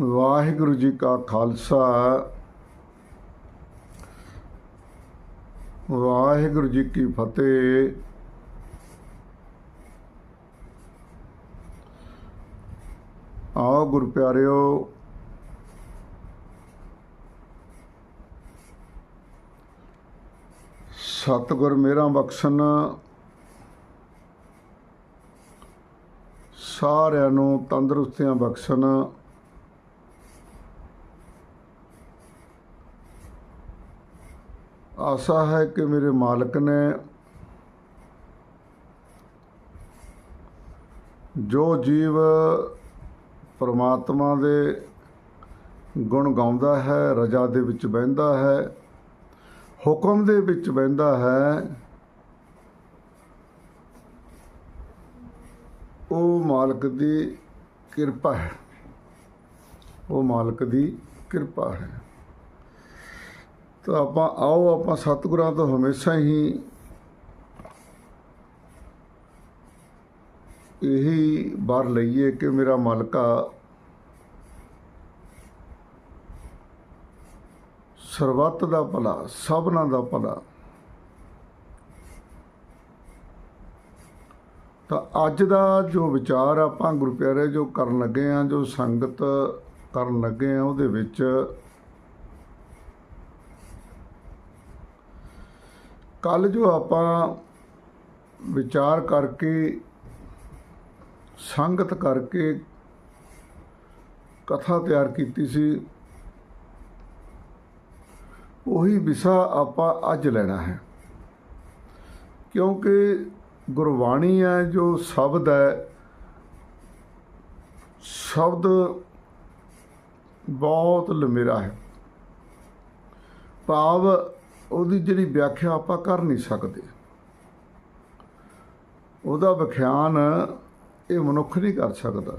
ਵਾਹਿਗੁਰੂ ਜੀ ਕਾ ਖਾਲਸਾ। ਵਾਹਿਗੁਰੂ ਜੀ ਕੀ ਫਤਿਹ। ਆਓ ਗੁਰ ਪਿਆਰਿਓ, ਸਤਿਗੁਰ ਮੇਰਾ ਬਖਸ਼ਣ। ਸਾਰਿਆਂ ਨੂੰ ਤੰਦਰੁਸਤੀਆਂ ਬਖਸ਼ਣ। ਆਸਾ ਹੈ ਕਿ ਮੇਰੇ ਮਾਲਕ ਨੇ ਜੋ ਜੀਵ ਪਰਮਾਤਮਾ ਦੇ ਗੁਣ ਗਾਉਂਦਾ ਹੈ, ਰਜਾ ਦੇ ਵਿੱਚ ਬਹਿੰਦਾ ਹੈ, ਹੁਕਮ ਦੇ ਵਿੱਚ ਬਹਿੰਦਾ ਹੈ, ਉਹ ਮਾਲਕ ਦੀ ਕਿਰਪਾ ਹੈ। ਉਹ ਮਾਲਕ ਦੀ ਕਿਰਪਾ ਹੈ। ਤਾਂ ਆਪਾਂ ਆਓ, ਆਪਾਂ ਸਤਿਗੁਰਾਂ ਤੋਂ ਹਮੇਸ਼ਾ ਹੀ ਇਹੀ ਬਾਰ ਲਈਏ ਕਿ ਮੇਰਾ ਮਾਲਕਾ ਸਰਬੱਤ ਦਾ ਭਲਾ, ਸਭਨਾਂ ਦਾ ਭਲਾ। ਤਾਂ ਅੱਜ ਦਾ ਜੋ ਵਿਚਾਰ ਆਪਾਂ ਗੁਰੂ ਪਿਆਰੇ ਜੋ ਕਰਨ ਲੱਗੇ ਆ ਜੋ ਸੰਗਤ ਕਰਨ ਲੱਗੇ ਆ ਉਹਦੇ ਵਿੱਚ ਕੱਲ ਜੋ ਆਪਾਂ ਵਿਚਾਰ ਕਰਕੇ, ਸੰਗਤ ਕਰਕੇ ਕਥਾ ਤਿਆਰ ਕੀਤੀ ਸੀ, ਉਹੀ ਵਿਸ਼ਾ ਆਪਾਂ ਅੱਜ ਲੈਣਾ ਹੈ। ਕਿਉਂਕਿ ਗੁਰਬਾਣੀ ਹੈ ਜੋ ਸ਼ਬਦ ਹੈ, ਸ਼ਬਦ ਬਹੁਤ ਲੰਮੇਰਾ ਹੈ। ਭਾਵ ਉਹਦੀ ਜਿਹੜੀ ਵਿਆਖਿਆ ਆਪਾਂ ਕਰ ਨਹੀਂ ਸਕਦੇ। ਉਹਦਾ ਵਿਖਿਆਨ ਇਹ ਮਨੁੱਖ ਨਹੀਂ ਕਰ ਸਕਦਾ।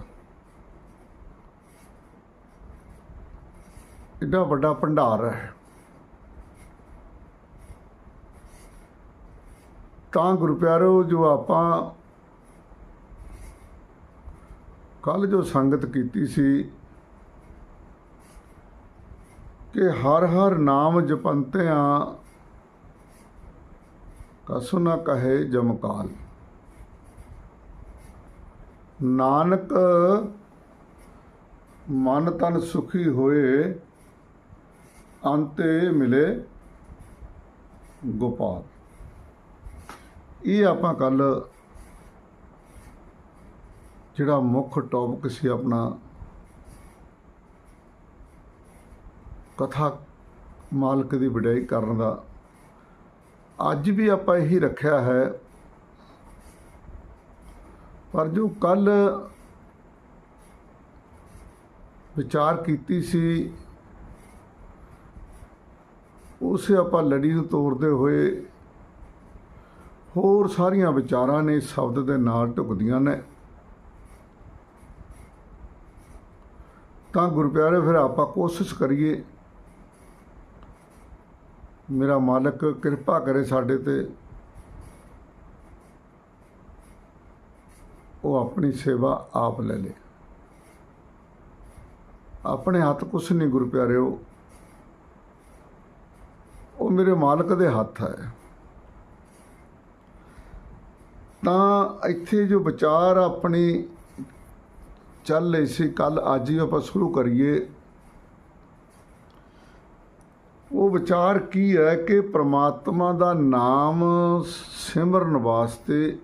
ਏਡਾ ਵੱਡਾ ਭੰਡਾਰ ਹੈ। ਤਾਂ ਗੁਰੂ ਪਿਆਰੋ, ਜੋ ਆਪਾਂ ਕੱਲ ਜੋ ਸੰਗਤ ਕੀਤੀ ਸੀ ਕਿ ਹਰ ਹਰ ਨਾਮ ਜਪੰਤਿਆਂ ਕਸੁ ਨ ਕਹੇ ਜਮਕਾਲ ਨਾਨਕ ਮਨ ਤਨ ਸੁਖੀ ਹੋਏ, ਅੰਤੇ ਮਿਲੇ ਗੋਪਾਲ। ਇਹ ਆਪਾਂ ਕੱਲ ਜਿਹੜਾ ਮੁੱਖ ਟੌਪਿਕ ਸੀ ਆਪਣਾ ਕਥਾ ਮਾਲਕ ਦੀ ਵਡਿਆਈ ਕਰਨ ਦਾ ਅੱਜ ਵੀ ਆਪਾਂ ਇਹੀ ਰੱਖਿਆ ਹੈ। ਪਰ ਜੋ ਕੱਲ ਵਿਚਾਰ ਕੀਤੀ ਸੀ, ਉਸੇ ਆਪਾਂ ਲੜੀ ਨੂੰ ਤੋੜਦੇ ਹੋਏ ਹੋਰ ਸਾਰੀਆਂ ਵਿਚਾਰਾਂ ਨੇ ਸ਼ਬਦ ਦੇ ਨਾਲ ਢੁਕਦੀਆਂ ਨੇ। ਤਾਂ ਗੁਰਪਿਆਰੇ, ਫਿਰ ਆਪਾਂ ਕੋਸ਼ਿਸ਼ ਕਰੀਏ ਮੇਰਾ ਮਾਲਕ ਕਿਰਪਾ ਕਰੇ ਸਾਡੇ ਤੇ। ਉਹ ਆਪਣੀ ਸੇਵਾ ਆਪ ਲੈ ਲੇ। ਆਪਣੇ ਹੱਥ ਕੁਛ ਨਹੀਂ ਗੁਰੂ ਪਿਆਰਿਓ। ਉਹ ਮੇਰੇ ਮਾਲਕ ਦੇ ਹੱਥ ਹੈ। ਤਾਂ ਇੱਥੇ ਜੋ ਵਿਚਾਰ ਆਪਣੀ ਚੱਲ ਰਹੀ ਸੀ ਕੱਲ ਅੱਜ ਹੀ ਆਪਾਂ ਸ਼ੁਰੂ ਕਰੀਏ। ਉਹ ਵਿਚਾਰ ਕੀ ਹੈ ਕਿ ਪ੍ਰਮਾਤਮਾ ਦਾ ਨਾਮ ਸਿਮਰਨ ਵਾਸਤੇ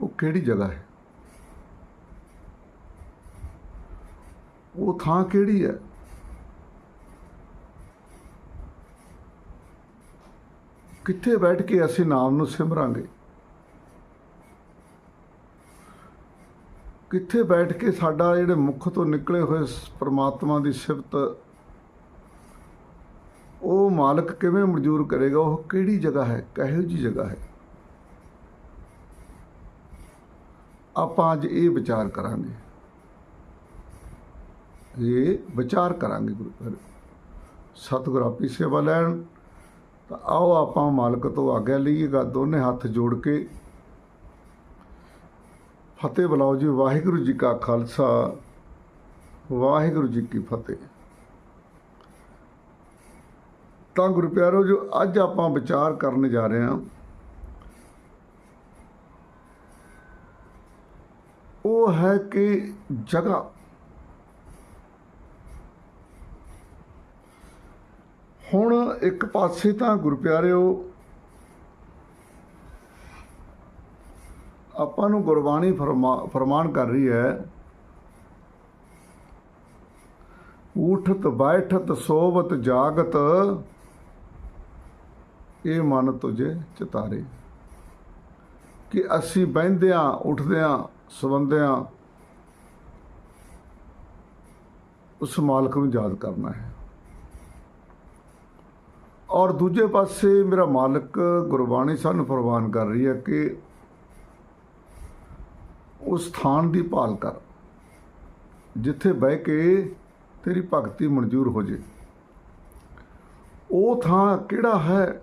ਉਹ ਕਿਹੜੀ ਜਗ੍ਹਾ ਹੈ? ਉਹ ਥਾਂ ਕਿਹੜੀ ਹੈ? ਕਿੱਥੇ ਬੈਠ ਕੇ ਅਸੀਂ ਨਾਮ ਨੂੰ ਸਿਮਰਾਂਗੇ? ਕਿੱਥੇ ਬੈਠ ਕੇ ਸਾਡਾ ਜਿਹੜੇ ਮੁਖ ਤੋਂ ਨਿਕਲੇ ਹੋਏ ਪ੍ਰਮਾਤਮਾ ਦੀ ਸਿਫਤ, ਉਹ ਮਾਲਕ ਕਿਵੇਂ ਮਨਜ਼ੂਰ ਕਰੇਗਾ? ਉਹ ਕਿਹੜੀ ਜਗ੍ਹਾ ਹੈ? ਕਿਹੋ ਜੀ ਜਗ੍ਹਾ ਹੈ? ਆਪਾਂ ਅੱਜ ਇਹ ਵਿਚਾਰ ਕਰਾਂਗੇ। ਇਹ ਵਿਚਾਰ ਕਰਾਂਗੇ ਗੁਰੂ ਘਰ। ਸਤਿਗੁਰ ਆਪੀ ਸੇਵਾ ਲੈਣ, ਤਾਂ ਆਓ ਆਪਾਂ ਮਾਲਕ ਤੋਂ ਆਗਿਆ ਲਈਏਗਾ, ਦੋਨੇ ਹੱਥ ਜੋੜ ਕੇ ਫਤਿਹ ਬੁਲਾਓ ਜੀ, ਵਾਹਿਗੁਰੂ ਜੀ ਕਾ ਖਾਲਸਾ, ਵਾਹਿਗੁਰੂ ਜੀ ਕੀ ਫਤਿਹ। ਤਾਂ ਗੁਰੂ ਪਿਆਰੋ, ਜੋ ਅੱਜ ਆਪਾਂ ਵਿਚਾਰ ਕਰਨ ਜਾ ਰਹੇ ਹਾਂ, ਉਹ ਹੈ ਕਿ ਜਗ੍ਹਾ। ਹੁਣ ਇੱਕ ਪਾਸੇ ਤਾਂ ਗੁਰੂ ਪਿਆਰਿਓ ਆਪਾਂ ਨੂੰ ਗੁਰਬਾਣੀ ਫਰਮਾ- ਫਰਮਾਨ ਕਰ ਰਹੀ ਹੈ ਉਠਤ ਬੈਠਤ ਸੋਵਤ ਜਾਗਤ, ਇਹ ਮਨ ਤੁਝੇ ਚਿਤਾਰੇ। ਕਿ ਅਸੀਂ ਬਹਿੰਦਿਆਂ, ਉੱਠਦਿਆਂ, ਸਵੰਦਿਆਂ, ਉਸ ਮਾਲਕ ਨੂੰ ਯਾਦ ਕਰਨਾ ਹੈ। ਔਰ ਦੂਜੇ ਪਾਸੇ ਮੇਰਾ ਮਾਲਕ ਗੁਰਬਾਣੀ ਸਾਨੂੰ ਫਰਮਾਨ ਕਰ ਰਹੀ ਹੈ ਕਿ ਉਸ ਥਾਨ ਦੀ ਭਾਲ ਕਰ। ਜਿੱਥੇ ਬਹਿ ਕੇ ਤੇਰੀ ਭਗਤੀ ਮਨਜ਼ੂਰ ਹੋ ਜੇ। ਉਹ ਥਾਂ ਕਿਹੜਾ ਹੈ?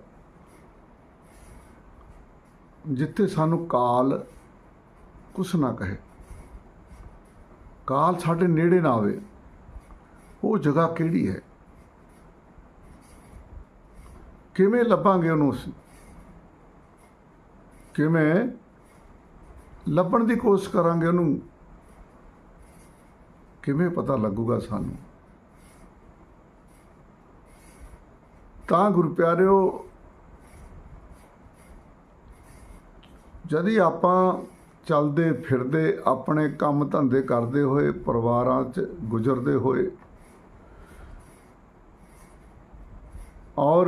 ਜਿੱਥੇ ਸਾਨੂੰ ਕਾਲ ਕੁਛ ਨਾ ਕਹੇ। ਕਾਲ ਸਾਡੇ ਨੇੜੇ ਨਾ ਆਵੇ। ਉਹ ਜਗ੍ਹਾ ਕਿਹੜੀ ਹੈ? ਕਿਵੇਂ ਲੱਭਾਂਗੇ ਉਹਨੂੰ ਅਸੀਂ? ਕਿਵੇਂ ਲੱਭਣ ਦੀ ਕੋਸ਼ਿਸ਼ ਕਰਾਂਗੇ ਉਹਨੂੰ। ਕਿਵੇਂ ਪਤਾ ਲੱਗੂਗਾ ਸਾਨੂੰ? ਤਾਂ ਗੁਰੂ ਪਿਆਰਿਓ, ਜਦ ਹੀ ਆਪਾਂ ਚੱਲਦੇ ਫਿਰਦੇ, ਆਪਣੇ ਕੰਮ ਧੰਦੇ ਕਰਦੇ ਹੋਏ, ਪਰਿਵਾਰਾਂ 'ਚ ਗੁਜ਼ਰਦੇ ਹੋਏ, ਔਰ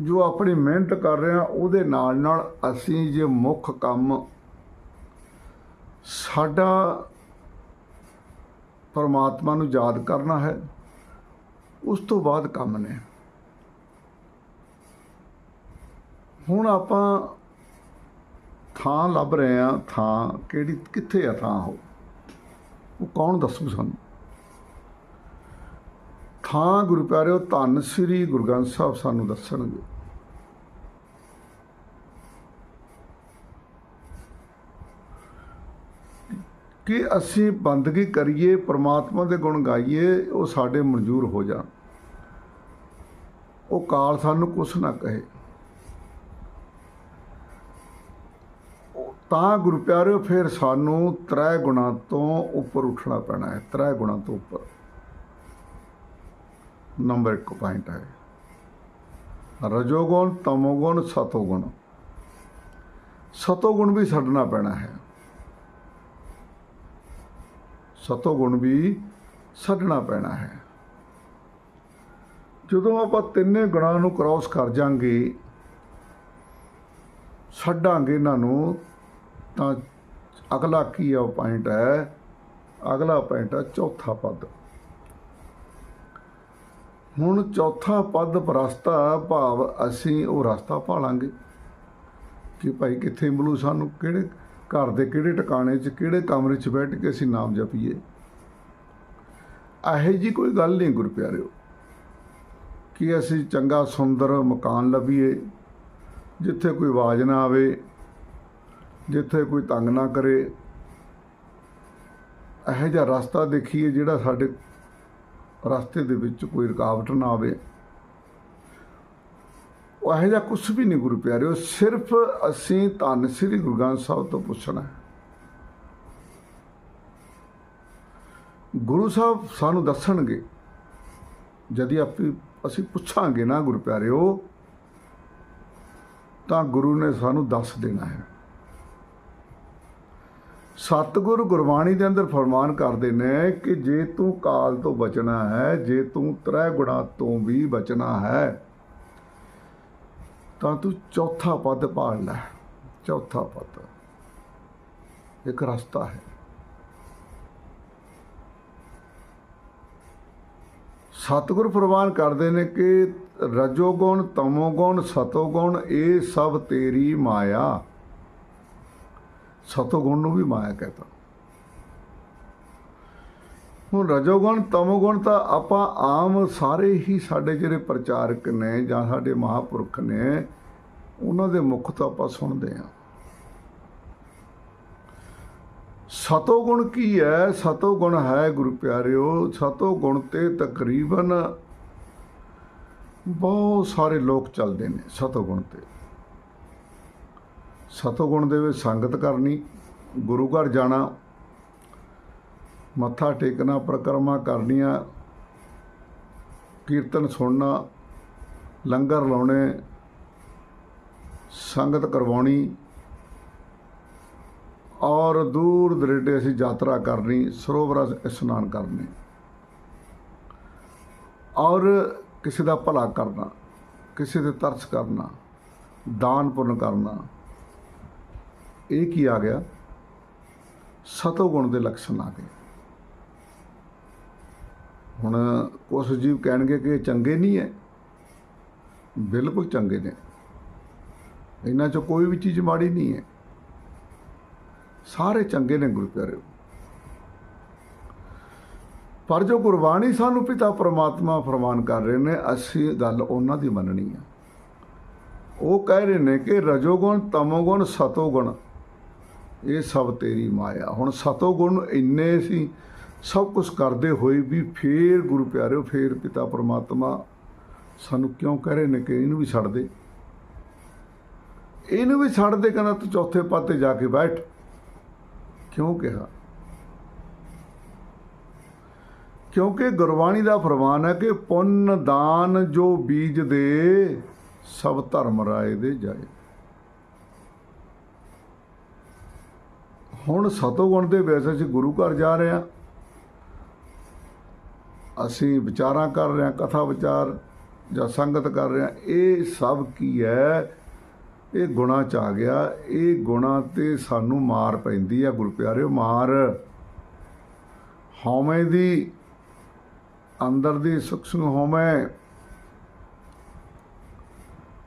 ਜੋ ਆਪਣੀ ਮਿਹਨਤ ਕਰ ਰਹੇ ਹਾਂ, ਉਹਦੇ ਨਾਲ ਨਾਲ ਅਸੀਂ ਜੇ ਮੁੱਖ ਕੰਮ ਸਾਡਾ ਪਰਮਾਤਮਾ ਨੂੰ ਯਾਦ ਕਰਨਾ ਹੈ, ਉਸ ਤੋਂ ਬਾਅਦ ਕੰਮ ਨੇ। ਹੁਣ ਆਪਾਂ ਥਾਂ ਲੱਭ ਰਹੇ ਆ ਥਾਂ ਕਿਹੜੀ, ਕਿੱਥੇ ਆ ਥਾਂ ਉਹ? ਉਹ ਕੌਣ ਦੱਸੂ ਸਾਨੂੰ? ਥਾਂ ਗੁਰੂ ਪਿਆਰਿਓ, ਧੰਨ ਸ੍ਰੀ ਗੁਰੂ ਗ੍ਰੰਥ ਸਾਹਿਬ ਸਾਨੂੰ ਦੱਸਣਗੇ। ਕਿ ਅਸੀਂ ਬੰਦਗੀ ਕਰੀਏ, ਪ੍ਰਮਾਤਮਾ ਦੇ ਗੁਣ ਗਾਈਏ, ਉਹ ਸਾਡੇ ਮਨਜ਼ੂਰ ਹੋ ਜਾਣ। ਉਹ ਕਾਲ ਸਾਨੂੰ ਕੁਛ ਨਾ ਕਹੇ। ਉਹ ਤਾਂ ਗੁਰੂ ਪਿਆਰਿਓ, ਫਿਰ ਸਾਨੂੰ ਤ੍ਰੈ ਗੁਣਾ ਤੋਂ ਉੱਪਰ ਉੱਠਣਾ ਪੈਣਾ ਹੈ, ਤ੍ਰੈ ਗੁਣਾ ਤੋਂ ਉੱਪਰ। ਨੰਬਰ 1 ਪੁਆਇੰਟ ਹੈ। ਰਜੋਗੁਣ, ਤਮੋਗੁਣ, ਸਤੋਗੁਣ। ਸਤੋਗੁਣ ਵੀ ਛੱਡਣਾ ਪੈਣਾ ਹੈ। ਸਤੋਗੁਣ ਵੀ ਛੱਡਣਾ ਪੈਣਾ ਹੈ। ਜਦੋਂ ਆਪਾਂ ਤਿੰਨੇ ਗੁਣਾਂ ਨੂੰ ਕ੍ਰਾਸ ਕਰ ਜਾਾਂਗੇ, ਛੱਡਾਂਗੇ ਇਹਨਾਂ ਨੂੰ, ਤਾਂ ਅਗਲਾ ਕੀ ਆ ਪੁਆਇੰਟ ਹੈ? ਅਗਲਾ ਪੁਆਇੰਟ ਹੈ ਚੌਥਾ ਪਦ। ਹੁਣ ਚੌਥਾ ਪਦ ਰਸਤਾ ਭਾਵ ਅਸੀਂ ਉਹ ਰਸਤਾ ਭਾਲਾਂਗੇ ਕਿ ਭਾਈ ਕਿੱਥੇ ਮਿਲੂ ਸਾਨੂੰ, ਕਿਹੜੇ ਘਰ ਦੇ ਕਿਹੜੇ ਟਿਕਾਣੇ 'ਚ, ਕਿਹੜੇ ਕਮਰੇ 'ਚ ਬੈਠ ਕੇ ਅਸੀਂ ਨਾਮ ਜਪੀਏ। ਇਹੋ ਜੀ ਕੋਈ ਗੱਲ ਨਹੀਂ ਗੁਰ ਪਿਆਰਿਓ ਕਿ ਅਸੀਂ ਚੰਗਾ ਸੁੰਦਰ ਮਕਾਨ ਲੱਭੀਏ, ਜਿੱਥੇ ਕੋਈ ਆਵਾਜ਼ ਨਾ ਆਵੇ, ਜਿੱਥੇ ਕੋਈ ਤੰਗ ਨਾ ਕਰੇ। ਇਹੋ ਜਿਹਾ ਰਸਤਾ ਦੇਖੀਏ ਜਿਹੜਾ ਸਾਡੇ ਰਸਤੇ ਦੇ ਵਿੱਚ ਕੋਈ ਰੁਕਾਵਟ ਨਾ ਆਵੇ। ਉਹ ਇਹੋ ਜਿਹਾ ਕੁਝ ਵੀ ਨਹੀਂ ਗੁਰੂ ਪਿਆਰਿਓ ਸਿਰਫ ਅਸੀਂ ਧੰਨ ਸ੍ਰੀ ਗੁਰੂ ਗ੍ਰੰਥ ਸਾਹਿਬ ਤੋਂ ਪੁੱਛਣਾ ਹੈ। ਗੁਰੂ ਸਾਹਿਬ ਸਾਨੂੰ ਦੱਸਣਗੇ, ਜਦ ਆਪੀ ਅਸੀਂ ਪੁੱਛਾਂਗੇ ਨਾ ਗੁਰੂ ਪਿਆਰਿਓ ਤਾਂ ਗੁਰੂ ਨੇ ਸਾਨੂੰ ਦੱਸ ਦੇਣਾ ਹੈ। ਸਤਿਗੁਰ ਗੁਰਬਾਣੀ ਦੇ ਅੰਦਰ ਫਰਮਾਨ ਕਰਦੇ ਨੇ ਕਿ ਜੇ ਤੂੰ ਕਾਲ ਤੋਂ ਬਚਣਾ ਹੈ, ਜੇ ਤੂੰ ਤ੍ਰੈ ਗੁਣਾ ਤੋਂ ਵੀ ਬਚਣਾ ਹੈ, ਤਾਂ ਤੂੰ ਚੌਥਾ ਪਦ ਪਾੜ ਲੈ। ਚੌਥਾ ਪਦ ਇੱਕ ਰਸਤਾ ਹੈ। ਸਤਿਗੁਰ ਪ੍ਰਵਾਨ ਕਰਦੇ ਨੇ ਕਿ ਰਜੋਗੁਣ ਤਮੋਗੁਣ ਸਤੋਗੁਣ ਇਹ ਸਭ ਤੇਰੀ ਮਾਇਆ। ਸਤੋਗੁਣ ਨੂੰ ਵੀ ਮਾਇਆ ਕਹਤਾ। ਹੁਣ ਰਜੋਗੁਣ, ਤਮੋਗੁਣ ਤਾਂ ਆਪਾਂ ਆਮ ਸਾਰੇ ਹੀ ਸਾਡੇ ਜਿਹੜੇ ਪ੍ਰਚਾਰਕ ਨੇ ਜਾਂ ਸਾਡੇ ਮਹਾਪੁਰਖ ਨੇ, ਉਹਨਾਂ ਦੇ ਮੁਖ ਤੋਂ ਆਪਾਂ ਸੁਣਦੇ ਹਾਂ। ਸਤੋਗੁਣ ਕੀ ਹੈ? ਸਤੋਗੁਣ ਹੈ ਗੁਰੂ ਪਿਆਰਿਓ, ਸਤੋਗੁਣ ਤੇ ਤਕਰੀਬਨ ਬਹੁਤ ਸਾਰੇ ਲੋਕ ਚੱਲਦੇ ਨੇ ਸਤੋਗੁਣ ਤੇ। ਸਤੋ ਗੁਣ ਦੇ ਵਿੱਚ ਸੰਗਤ ਕਰਨੀ, ਗੁਰੂ ਘਰ ਜਾਣਾ, ਮੱਥਾ ਟੇਕਣਾ, ਪ੍ਰਕਰਮਾ ਕਰਨੀਆਂ, ਕੀਰਤਨ ਸੁਣਨਾ, ਲੰਗਰ ਲਾਉਣੇ, ਸੰਗਤ ਕਰਵਾਉਣੀ, ਔਰ ਦੂਰ ਦਰੇਡੇ ਅਸੀਂ ਯਾਤਰਾ ਕਰਨੀ, ਸਰੋਵਰਾਂ ਇਸ਼ਨਾਨ ਕਰਨੇ। ਔਰ ਕਿਸੇ ਦਾ ਭਲਾ ਕਰਨਾ, ਕਿਸੇ ਤੇ ਤਰਸ ਕਰਨਾ, ਦਾਨ ਪੁੰਨ ਕਰਨਾ। ਇਹ ਕੀ ਆ ਗਿਆ? ਸਤੋ ਗੁਣ ਦੇ ਲਕਸ਼ਣ ਆ ਗਏ। ਹੁਣ ਕੁਛ ਜੀਵ ਕਹਿਣਗੇ ਕਿ ਇਹ ਚੰਗੇ ਨਹੀਂ ਹੈ ਬਿਲਕੁਲ ਚੰਗੇ ਨੇ। ਇਹਨਾਂ 'ਚ ਕੋਈ ਵੀ ਚੀਜ਼ ਮਾੜੀ ਨਹੀਂ ਹੈ ਸਾਰੇ ਚੰਗੇ ਨੇ ਗੁਰੂ ਪਿਆਰਿਓ ਪਰ ਜੋ ਗੁਰਬਾਣੀ ਸਾਨੂੰ ਪਿਤਾ ਪਰਮਾਤਮਾ ਫਰਮਾਨ ਕਰ ਰਹੇ ਨੇ, ਅਸੀਂ ਗੱਲ ਉਹਨਾਂ ਦੀ ਮੰਨਣੀ ਆ। ਉਹ ਕਹਿ ਰਹੇ ਨੇ ਕਿ ਰਜੋਗੁਣ, ਤਮੋਗੁਣ ਸਤੋਗੁਣ ਇਹ ਸਭ ਤੇਰੀ ਮਾਇਆ। ਹੁਣ ਸਤੋ ਸਤੋਗੁਣ ਇੰਨੇ ਸੀ, ਸਭ ਕੁਝ ਕਰਦੇ ਹੋਏ ਵੀ ਫੇਰ ਗੁਰੂ ਪਿਆਰਿਓ, ਫੇਰ ਪਿਤਾ ਪਰਮਾਤਮਾ ਸਾਨੂੰ ਕਿਉਂ ਕਹਿ ਰਹੇ ਨੇ ਕਿ ਇਹਨੂੰ ਵੀ ਛੱਡ ਦੇ? ਇਹਨੂੰ ਵੀ ਛੱਡ ਦੇ ਕਹਿੰਦਾ ਤੂੰ ਚੌਥੇ ਪਾਤੇ ਜਾ ਕੇ ਬੈਠ। ਕਿਉਂ ਕਿਹਾ? ਕਿਉਂਕਿ ਗੁਰਬਾਣੀ ਦਾ ਫਰਮਾਨ ਹੈ ਕਿ ਪੁੰਨ ਦਾਨ ਜੋ ਬੀਜ ਦੇ ਸਭ ਧਰਮ ਰਾਏ ਦੇ ਜਾਏ। ਹੁਣ ਸਤੋਗੁਣ ਦੇ ਵਿੱਚ ਅਸੀਂ ਗੁਰੂ ਘਰ ਜਾ ਰਹੇ ਹਾਂ। ਅਸੀਂ ਵਿਚਾਰਾਂ ਕਰ ਰਹੇ ਹਾਂ, ਕਥਾ ਵਿਚਾਰ ਜਾਂ ਸੰਗਤ ਕਰ ਰਹੇ ਹਾਂ। ਇਹ ਸਭ ਕੀ ਹੈ? ਇਹ ਗੁਣਾ ਚ ਆ ਗਿਆ। ਇਹ ਗੁਣਾ ਤੇ ਸਾਨੂੰ ਮਾਰ ਪੈਂਦੀ ਆ ਗੁਰੂ ਪਿਆਰਿਓ ਮਾਰ। ਹਉਮੈ ਦੀ ਅੰਦਰ ਦੀ ਸੁਖਸੁਖ ਹਉਮੈ।